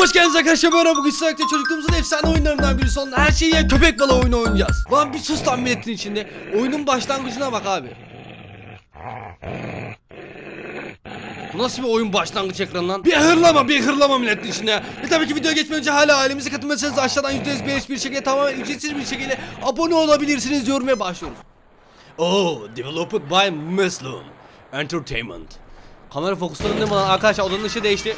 Hoş geldiniz arkadaşlar ben bugün sizlerle çocukluğumuzun efsane oyunlarından birisi olan her şeyi yiyen köpek balığı oyunu oynayacağız. Lan bir sus lan milletin içinde. Oyunun başlangıcına bak abi. Bu nasıl bir oyun başlangıç ekranı lan? Bir hırlama bir hırlama milletin içinde. Ve tabii ki videoya geçmeden önce hala ailemize katılmazsanız aşağıdan %100 beğeniş bir şekilde tamamen ücretsiz bir şekilde abone olabilirsiniz diyorum başlıyoruz. Oh, developed by Muslim Entertainment. Kamera fokuslandı mı lan? Arkadaşlar odanın ışığı değişti.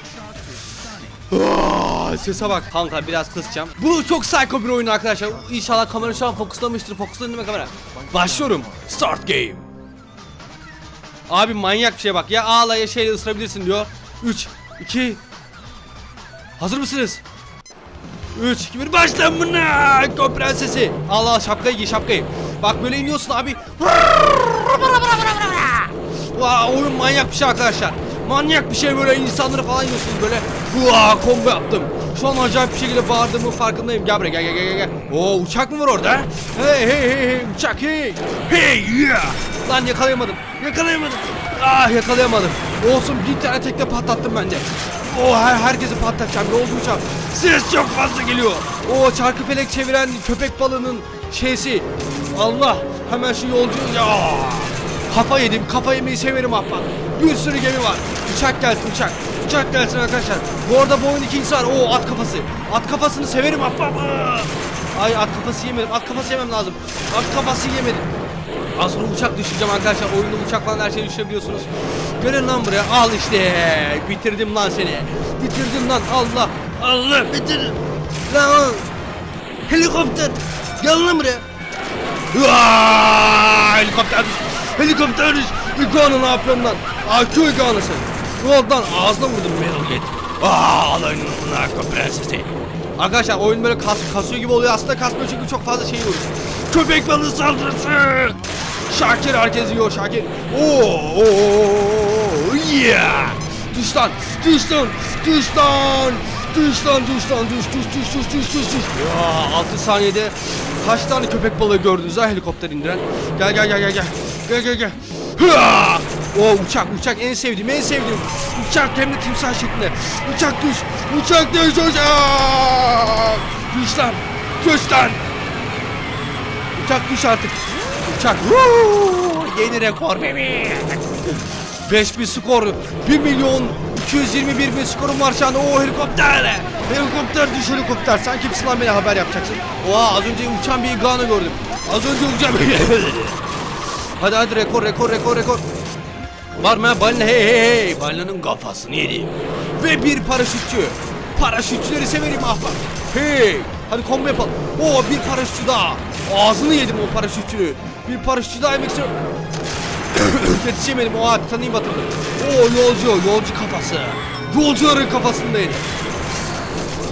Aa, Sese bak kanka biraz kısacağım. Bu çok psycho bir oyun arkadaşlar. İnşallah kamera şu an fokuslamıştır. Fokuslandı mı kamera? Başlıyorum. Start game. Abi manyak bir şey bak. Ya ağla ya şeyle ısırabilirsin diyor. 3, 2, Hazır mısınız? 3, 2, 1 başla buna! Ko prensesi. Al al şapkayı giy şapkayı. Bak böyle iniyorsun abi. Vaa oyun manyak bir şey arkadaşlar. Manyak bir şey böyle insanları falan yiyorsunuz böyle. Vaa combo yaptım. Şu an acayip bir şekilde bağırdığımın farkındayım. Gel buraya gel gel gel gel. Oo uçak mı var orada? Hey hey hey hey uçak hey. Hey yeah. Lan yakalayamadım. Yakalayamadım. Ah yakalayamadım. Olsun bir tane tekne patlattım ben de. O her herkesi patlatacağım. Ne oldu uçak? Ses çok fazla geliyor. O çarkı felek çeviren köpek balığının şeysi. Allah hemen şu yolcu ya. Kafa yedim, kafa yemeyi severim ahbap. Bir sürü gemi var. Uçak gelsin uçak. Uçak gelsin arkadaşlar. Bu arada bu oyun ikincisi var. Oo at kafası. At kafasını severim ahbap. Ay at kafası yemedim. At kafası yemem lazım. At kafası yemedim. Az sonra uçak düşüreceğim arkadaşlar. Oyunda uçak falan her şeyi düşürebiliyorsunuz. Gelin lan buraya. Al işte. Bitirdim lan seni. Bitirdim lan. Allah. Allah bitirdim. Lan. Helikopter. Gel lan buraya. Helikopter düş. Helikopter düş. İguana ne yapıyorsun lan? AQ iguanası. Ne oldu lan? Ağzına vurdum Metal Gate. Aa, alayının narko prensesi. Arkadaşlar oyun böyle kas, kasıyor gibi oluyor. Aslında kasmıyor çünkü çok fazla şey yiyoruz. Köpek balığı saldırısı. Şakir herkes yiyor Şakir. Oo, oo, oo, yeah. Düş lan, düş. Düş lan, düş lan, düş, düş, düş, düş, düş, düş, düş. Ya 6 saniyede kaç tane köpek balığı gördünüz ha helikopter indiren? Gel gel gel gel gel. Gel gel gel. Hıa! O uçak uçak en sevdiğim en sevdiğim uçak hem de timsah şeklinde uçak düş uçak düş uçak düş lan düş lan uçak düş artık uçak Woo! yeni rekor bebi 5000 skor 1 milyon 221 bin skorum var şu anda. O helikopter helikopter düş helikopter. Sen kimsin lan beni haber yapacaksın? Oha az önce uçan bir iguana gördüm. Az önce uçan bir Hadi hadi rekor rekor rekor rekor. Var mı balina hey hey hey. Balinanın kafasını yedim Ve bir paraşütçü. Paraşütçüleri severim ahbap Hey Hadi combo yapalım. Oo bir paraşütçü daha. Ağzını yedim o paraşütçünün. Bir paraşütçü daha yemek istiyorum Yetişemedim. O tanıyım batırdım Oo yolcu yolcu kafası. Yolcuların kafasını da yedim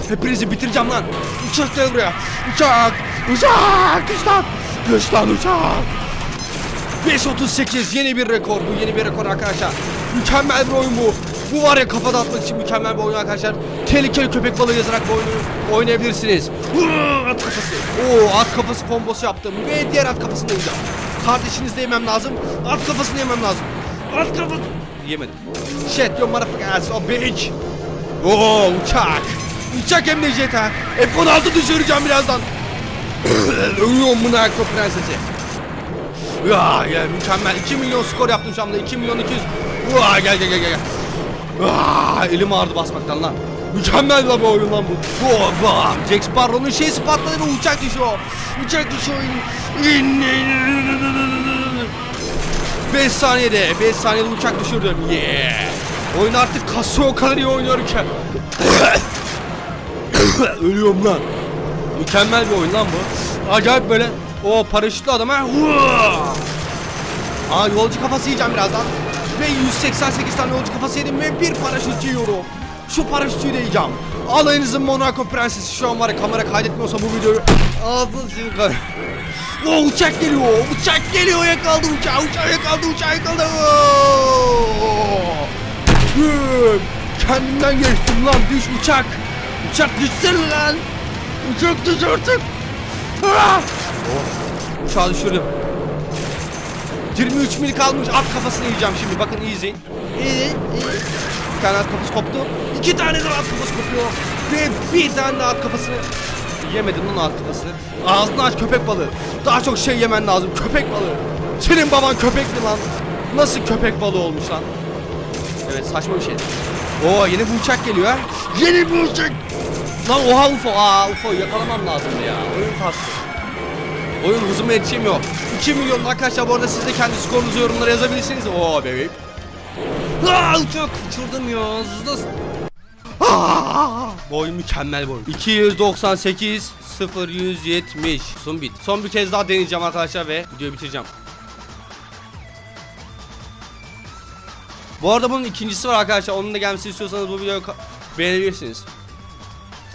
Hepinizi bitireceğim lan. Uçak gel buraya. Uçak Uçak Güç lan Güç lan uçak 5.38 yeni bir rekor bu yeni bir rekor arkadaşlar. Mükemmel bir oyun bu. Bu var ya kafada atmak için mükemmel bir oyun arkadaşlar. Tehlikeli köpek balığı yazarak bu oyunu oynayabilirsiniz. Hıı, At kafası. Oo at kafası kombosu yaptım ve diğer at kafasını Kardeşinizi de yemem lazım. At kafasını yemem lazım. At kafası Yemedim. Shit yo motherfucker ass o bitch. Oo uçak. Uçak hem de jet ha. F-16 düşüreceğim birazdan. Ölüyorum Akro Prensesi. Ya ya mükemmel. 2 milyon skor yaptım şu anda. 2 milyon 200 Aa, gel gel gel gel Aa, elim ağrıdı basmaktan lan Mükemmel bu oyun lan bu. Oh, bam. Jack Sparrow'un şeysi patladı ve uçak düşüyor Uçak düşüyor İn, in, in. 5 saniyede 5 saniyede uçak düşürdüm. Yeah. Oyun artık kasıyor o kadar iyi oynuyorum ki. Ölüyorum lan. Mükemmel bir oyun lan bu. Acayip böyle o paraşütlü adama Aa yolcu kafası yiyeceğim birazdan. Ve 188 tane yolcu kafası yedim ve bir paraşüt yiyorum Şu paraşütü de yiyeceğim Alayınızın Monaco prensesi şu an var kamera kaydetmiyorsa bu videoyu Ağzını silin kar O uçak geliyor uçak geliyor yakaladı uçağı uçağı yakaladı uçağı yakaladı Hımm. Kendimden geçtim lan düş uçak Uçak düşsene lan Uçak düş artık Ah! Oh, uçağı düşürdüm. 23 mil kalmış at kafasını yiyeceğim şimdi. Bakın iyi izleyin. İyi, iyi. Bir tane at kafası koptu. İki tane de at kafası kopuyor. Ve bir tane de at kafasını Yemedim lan at kafasını. Ağzını aç köpek balığı. Daha çok şey yemen lazım. Köpek balığı. Senin baban köpek mi lan? Nasıl köpek balığı olmuş lan? Evet saçma bir şey. Oo yeni bir uçak geliyor ha. Yeni bir uçak! Lan oha UFO. Aa UFO yakalamam lazımdı ya. Oyun kastı Oyun hızıma yetişemiyor. 2 milyon arkadaşlar bu arada siz de kendi skorunuzu yorumlara yazabilirsiniz. Oo bebeğim Aa uçak uçurdum ya hızlı oyun mükemmel oyun 298 0 170 Son bit Son bir kez daha deneyeceğim arkadaşlar ve videoyu bitireceğim Bu arada bunun ikincisi var arkadaşlar onun da gelmesini istiyorsanız bu videoyu beğenebilirsiniz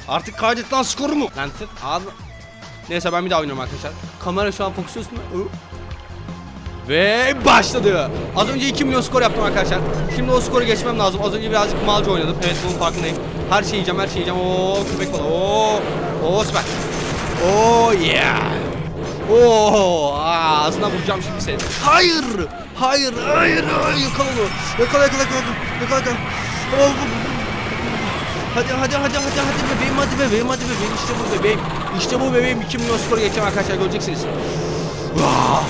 Artık kaydet skoru mu? Lan. Neyse ben bir daha oynuyorum arkadaşlar. Kamera şu an fokus üstünde. Ve başladı. Az önce 2 milyon skor yaptım arkadaşlar. Şimdi o skoru geçmem lazım. Az önce birazcık malca oynadım. Evet bunun farkındayım. Her şeyi yiyeceğim, her şeyi yiyeceğim. Oo köpek balığı. Oo. Oo süper. Oo yeah. Oo ağzına vuracağım şimdi seni. Hayır. Hayır, hayır, hayır. Yakala onu. Yakala, yakala, yakala. Yakala, yakala. Bu- Hadi hadi hadi hadi hadi bebeğim hadi bebeğim hadi bebeğim işte bu bebeğim işte bu bebeğim 2 milyon skor geçeceğim arkadaşlar göreceksiniz Vah!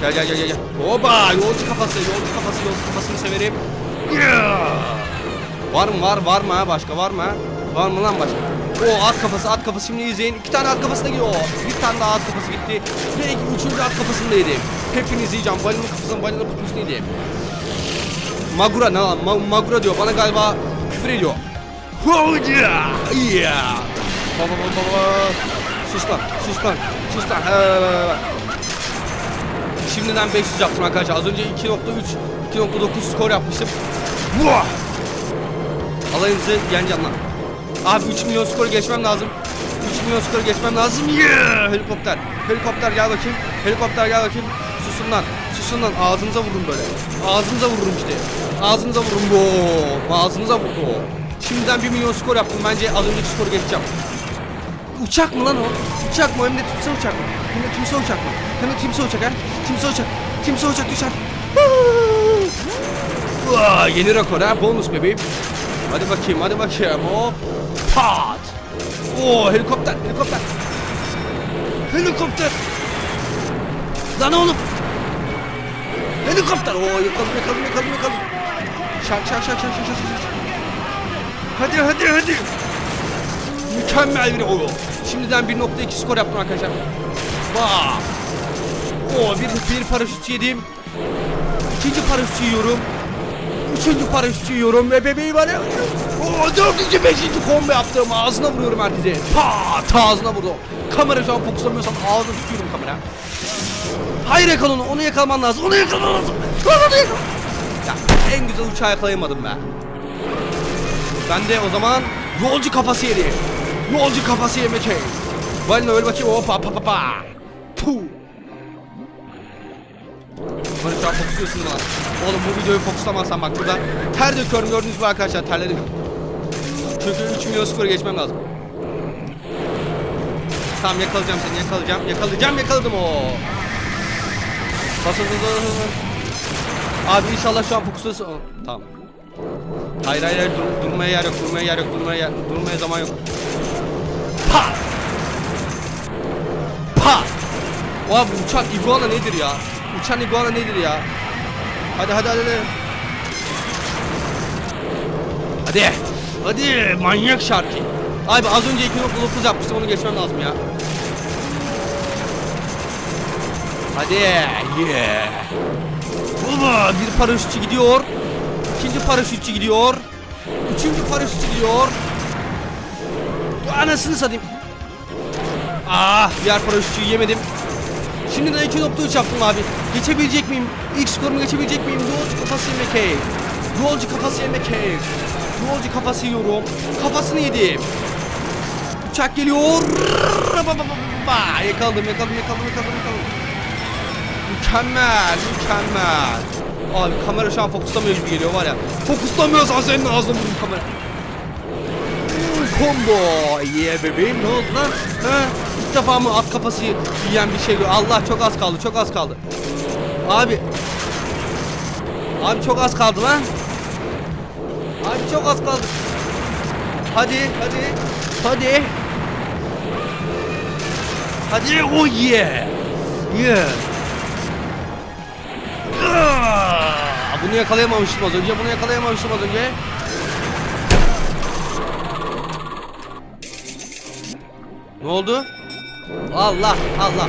Gel gel gel gel Oba yolcu kafası yolcu kafası yolcu kafasını severim! Var mı var var mı ha? Başka var mı ha? Var mı lan başka? O at kafası at kafası şimdi izleyin. İki tane at kafası da gidiyor Bir tane daha at kafası gitti. Ve iki, üçüncü at kafasını da yedim. Hepinizi yiyeceğim balinin kafasını balinin putusunu yedim. Magura ne lan? Ma- Magura diyor. Bana galiba küfür ediyor. Oh yeah! Yeah! Baba baba baba. Sus lan, sus lan, sus lan. He. Şimdiden 500 yaptım arkadaşlar. Az önce 2.3, 2.9 skor yapmıştım. Vah! Alayınızı yeneceğim lan. Abi 3 milyon skor geçmem lazım. 3 milyon skor geçmem lazım. Yeah! Helikopter. Helikopter gel bakayım. Helikopter gel bakayım. Susun lan. Susun lan. Ağzınıza vurun böyle. Ağzınıza vururum işte. Ağzınıza vurun bu. Ağzınıza vurun. Şimdiden 1 milyon skor yaptım. Bence az önceki skoru geçeceğim. Uçak mı lan o? Uçak mı? Hem de timsah uçak mı? De timsah uçak mı? De timsah uçak ha? Timsah uçak. Timsah uçak düşer. Vaa, yeni rekor ha. Bonus bebeğim. Hadi bakayım, hadi bakayım. Hop. Pat. Oo, helikopter, helikopter. Helikopter. Lan oğlum. Helikopter. Oo, yakaladım, yakaladım, yakaladım, yakaladım. Şak, şak, şak, şak, şak, şak, şak. Hadi, hadi, hadi. Mükemmel bir oyun. Şimdiden 1.2 skor yaptım arkadaşlar. Vaa. Oo, bir, bir paraşüt yedim. İkinci paraşüt yiyorum. Üçüncü paraşüt yiyorum ve bebeği var ya. Oo, dördüncü, beşinci combo yaptım. Ağzına vuruyorum herkese. Pat ağzına vurdu. Kamera şu an fokuslamıyorsan ağzına tutuyorum kamera. Hayır yakala onu. Yakalaman lazım. Onu yakalaman lazım. Onu yakala. Ya en güzel uçağı yakalayamadım ben. Ben de o zaman yolcu kafası yedi. Yolcu kafası yemek. Balina öyle bakayım. Hoppa pa pa pa. Puh. Şu an fokusluyorsun lan. Oğlum bu videoyu fokuslamazsan bak burada ter döküyorum gördüğünüz gibi arkadaşlar terlerim. Çünkü 3 milyon skoru geçmem lazım. Tamam yakalayacağım seni yakalayacağım yakalayacağım yakaladım o. Bas bas, bas. Abi inşallah şu an fokusluyorsun. Tamam. Hayır hayır hayır dur, durmaya yer yok durmaya yer yok durmaya yer, durmaya zaman yok. Oha bu uçak iguana nedir ya? Uçan iguana nedir ya? Hadi hadi hadi. Hadi. Hadi. Hadi manyak şarkı. Abi az önce 2.9 yapmıştım onu geçmem lazım ya. Hadi. Yeah. Baba bir paraşütçü gidiyor. İkinci paraşütçü gidiyor. Üçüncü paraşütçü gidiyor. Anasını satayım. Ah diğer paraşütçüyü yemedim. Şimdi de 2.3 yaptım abi. Geçebilecek miyim? İlk skorumu geçebilecek miyim? Yolcu kafası yemek hey. Yolcu kafası yemek hey. Yolcu kafası yiyorum. Kafasını yedim. Uçak geliyor. Yakaladım, yakaladım, yakaladım, yakaladım, yakaladım. Mükemmel, mükemmel. Abi kamera şu an fokuslamıyor gibi geliyor var ya. Fokuslamıyorsan senin ağzına vurayım kamera. Combo. Yeah bebeğim ne oldu lan? Ha? İlk defa mı at kafası yiyen bir şey Allah çok az kaldı çok az kaldı. Abi. Abi çok az kaldı lan. Abi çok az kaldı. Hadi hadi. Hadi. Hadi oh yeah. Yeah. Bunu yakalayamamıştım az önce. Bunu yakalayamamıştım az önce. Ne oldu? Allah Allah.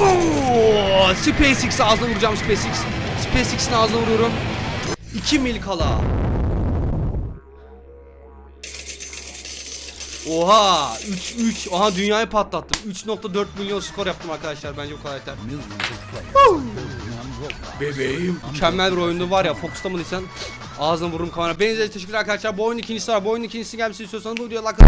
Oo, SpaceX ağzına vuracağım SpaceX. SpaceX'in ağzına vuruyorum. 2 mil kala. Oha 3 3 Aha dünyayı patlattım. 3.4 milyon skor yaptım arkadaşlar bence bu kadar yeter. Bebeğim. Mükemmel bir oyundu var ya Fox'ta mı desen ağzına vururum kamera. Benize teşekkürler arkadaşlar. Bu oyunun ikincisi var. Bu oyunun ikincisini gelmesini istiyorsanız bu videoya like.